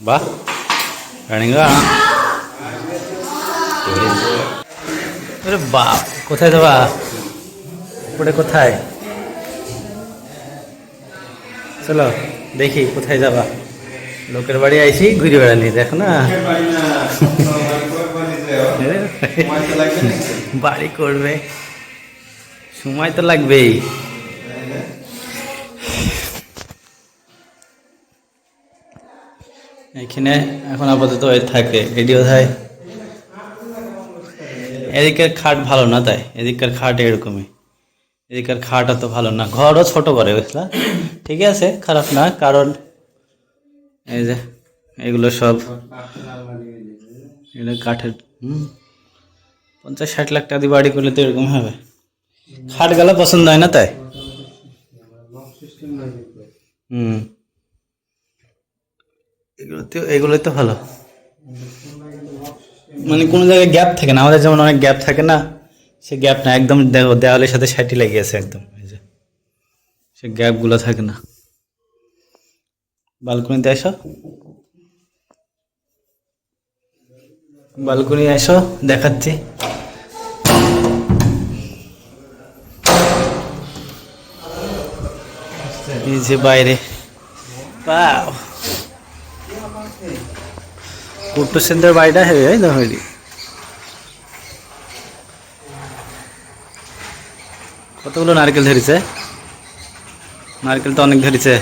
বাহ রানিঙ্গা আরে বাপ কোথায় যাবা উপরে কোথায় চলো দেখি কোথায় যাবা। লোকের বাড়ি আইসি ঘুরে বেড়ালি দেখো না। বাড়ি করবে সময় তো লাগবেই। এখানে এখন আপাতত থাকে এডিও হয়। এদিকের খাট ভালো না তাই? এদিকের খাট এরকমই। এদিকের খাট অত ভালো না ঘরও ছোট করে বুঝলা? ঠিক আছে, খারাপ না, কারণ এই যে, এগুলো সব এগুলো কাঠের পঞ্চাশ ষাট লাখ টাকা দিয়ে বাড়ি করলে তো এরকম হবে। খাট গেলা পছন্দ হয় না তাই? হুম। এগুলো তো এগুলোই তো ভালো। মানে কোনো জায়গায় গ্যাপ থাকে না, আমাদের যেমন অনেক গ্যাপ থাকে না, সে গ্যাপ না, একদম দেওয়ালের সাথে সাইটি লেগে আছে একদম। সে গ্যাপগুলো থাকে না। বালকনিতে এসো বালকনি এসো দেখাচ্ছি। যে বাইরে. কুট্টু সেন্টার বাড়িটা হেবে হয় না হইলি কতগুলো নারকেল ধরেছে? নারকেল তো অনেক ধরেছে